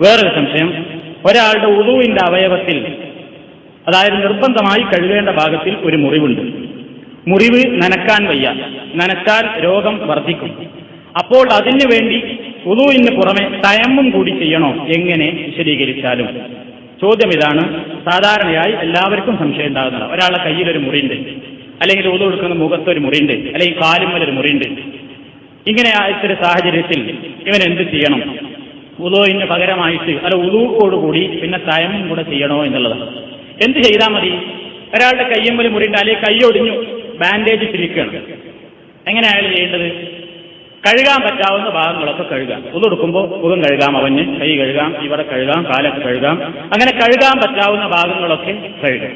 വേറൊരു സംശയം. ഒരാളുടെ ഉളുവിന്റെ അവയവത്തിൽ അതായത് നിർബന്ധമായി കഴുകേണ്ട ഭാഗത്തിൽ ഒരു മുറിവുണ്ട്. മുറിവ് നനക്കാൻ വയ്യ. നനച്ചാൽ രോഗം വർദ്ധിക്കും. അപ്പോൾ അതിനു വേണ്ടി ഉദുവിന് പുറമെ തയമ്മും കൂടി ചെയ്യണോ? എങ്ങനെ വിശദീകരിച്ചാലും. ചോദ്യം ഇതാണ്. സാധാരണയായി എല്ലാവർക്കും സംശയം ഉണ്ടാകുന്നതാണ്. ഒരാളുടെ കയ്യിലൊരു മുറിയുണ്ട്. അല്ലെങ്കിൽ ഉദു എടുക്കുന്ന മുഖത്തൊരു മുറിയുണ്ട്. അല്ലെങ്കിൽ കാലുമ്മലൊരു മുറിയുണ്ട്. ഇങ്ങനെ ആയിട്ടൊരു സാഹചര്യത്തിൽ ഇവൻ എന്ത് ചെയ്യണം? ഉദോയിന് പകരമായിട്ട് അല്ല ഉദൂക്കോടുകൂടി പിന്നെ തയമും കൂടെ ചെയ്യണോ എന്നുള്ളതാണ് എന്ത് ചെയ്താൽ മതി? ഒരാളുടെ കയ്യമ്പൽ മുറിയുണ്ട് അല്ലെങ്കിൽ കൈ ഒടിഞ്ഞു ബാൻഡേജ് തിരിക്കുകയാണ് എങ്ങനെയാണ് ചെയ്യേണ്ടത്? കഴുകാൻ പറ്റാവുന്ന ഭാഗങ്ങളൊക്കെ കഴുകാം. ഉതൊടുക്കുമ്പോൾ മുഖം കഴുകാം അവന് കൈ കഴുകാം ഇവിടെ കഴുകാം കാലൊക്കെ കഴുകാം. അങ്ങനെ കഴുകാൻ പറ്റാവുന്ന ഭാഗങ്ങളൊക്കെ കഴുകാം.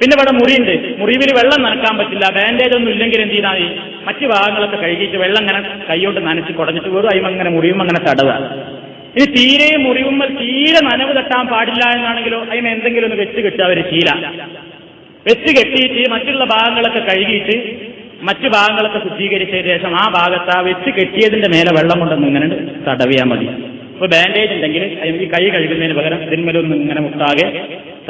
പിന്നെ ഇവിടെ മുറിയുണ്ട്. മുറിവിൽ വെള്ളം നനക്കാൻ പറ്റില്ല ബാൻഡേജ് ഒന്നും ഇല്ലെങ്കിൽ എന്ത് ചെയ്താൽ മറ്റു ഭാഗങ്ങളൊക്കെ കഴുകിയിട്ട് വെള്ളം അങ്ങനെ കൈകൊണ്ട് നനച്ച് കുടഞ്ഞിട്ട് വെറും അയ്യം അങ്ങനെ മുറിയും അങ്ങനെ തടവ ഇനി തീരെ മുറിവുമ്പോൾ തീരെ നനവ് തട്ടാൻ പാടില്ല എന്നാണെങ്കിലോ അതിന് എന്തെങ്കിലും ഒന്ന് വെച്ച് കെട്ടുക ഒരു ശീല. വെച്ച് കെട്ടിയിട്ട് മറ്റുള്ള ഭാഗങ്ങളൊക്കെ കഴുകിയിട്ട് മറ്റു ഭാഗങ്ങളൊക്കെ ശുദ്ധീകരിച്ചതിന് ശേഷം ആ ഭാഗത്ത് ആ വെച്ച് കെട്ടിയതിന്റെ മേലെ വെള്ളം കൊണ്ടൊന്ന് ഇങ്ങനെ തടവിയാൽ മതി. ഇപ്പൊ ബാൻഡേജ് ഉണ്ടെങ്കിൽ ഈ കൈ കഴുകുന്നതിന് പകരം ഇതിന്മേലൊന്നും ഇങ്ങനെ മുട്ടാകെ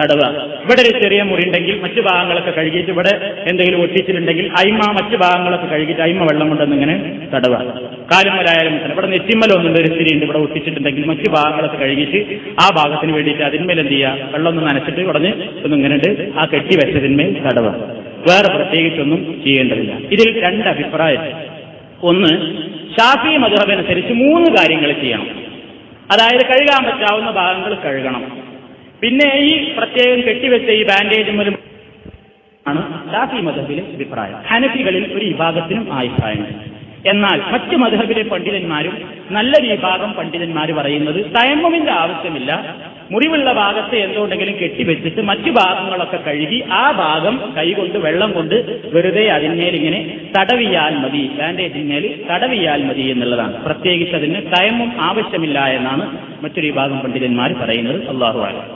തടവുക ഇവിടെ ഒരു ചെറിയ മുറി ഉണ്ടെങ്കിൽ മറ്റു ഭാഗങ്ങളൊക്കെ കഴുകിയിട്ട് ഇവിടെ എന്തെങ്കിലും ഒട്ടിച്ചിട്ടുണ്ടെങ്കിൽ അയിമ മറ്റു ഭാഗങ്ങളൊക്കെ കഴുകിയിട്ട് അയിമ വെള്ളം കൊണ്ടെന്ന് ഇങ്ങനെ തടവുക കാലുമലായാലും ഇവിടെ നെറ്റിമ്മലൊന്നുണ്ട് ഒരു സ്ഥിതി ഉണ്ട് ഇവിടെ ഒട്ടിച്ചിട്ടുണ്ടെങ്കിൽ മറ്റു ഭാഗങ്ങളൊക്കെ കഴുകിയിട്ട് ആ ഭാഗത്തിന് വേണ്ടിയിട്ട് അതിന്മേൽ എന്ത് ചെയ്യുക? വെള്ളം ഒന്ന് നനച്ചിട്ട് ഉടഞ്ഞ് ഒന്ന് ഇങ്ങനെ ഇട്ട് ആ കെട്ടി വെച്ചതിന്മേൽ തടവുക വേറെ പ്രത്യേകിച്ചൊന്നും ചെയ്യേണ്ടതില്ല. ഇതിൽ രണ്ട് അഭിപ്രായം. ഒന്ന് ഷാഫി മധുറബനുസരിച്ച് മൂന്ന് കാര്യങ്ങൾ ചെയ്യണം. അതായത് കഴുകാൻ പറ്റാവുന്ന ഭാഗങ്ങൾ കഴുകണം. പിന്നെ ഈ പ്രത്യേകം കെട്ടിവെച്ച ഈ ബാൻഡേജ് മുതൽ ആണ് ഷാഫി മധബിലെ അഭിപ്രായം. ഹനഫികളിൽ ഒരു വിഭാഗത്തിനും ആ അഭിപ്രായമുണ്ട് എന്നാൽ മറ്റ് മധബിലെ പണ്ഡിതന്മാരും നല്ല വിഭാഗം പണ്ഡിതന്മാർ പറയുന്നത് തയമ്മുവിന്റെ ആവശ്യമില്ല. മുറിവുള്ള ഭാഗത്ത് എന്തുകൊണ്ടെങ്കിലും കെട്ടിവെച്ചിട്ട് മറ്റു ഭാഗങ്ങളൊക്കെ കഴുകി ആ ഭാഗം കൈകൊണ്ട് വെള്ളം കൊണ്ട് വെറുതെ അതിന്മേലിങ്ങനെ തടവിയാൽ മതി ബാൻഡേജിന്മേൽ തടവിയാൽ മതി എന്നുള്ളതാണ്. പ്രത്യേകിച്ച് അതിന് തയമ്മും ആവശ്യമില്ല എന്നാണ് മറ്റൊരു വിഭാഗം പണ്ഡിതന്മാർ പറയുന്നത്. അള്ളാഹു ആലം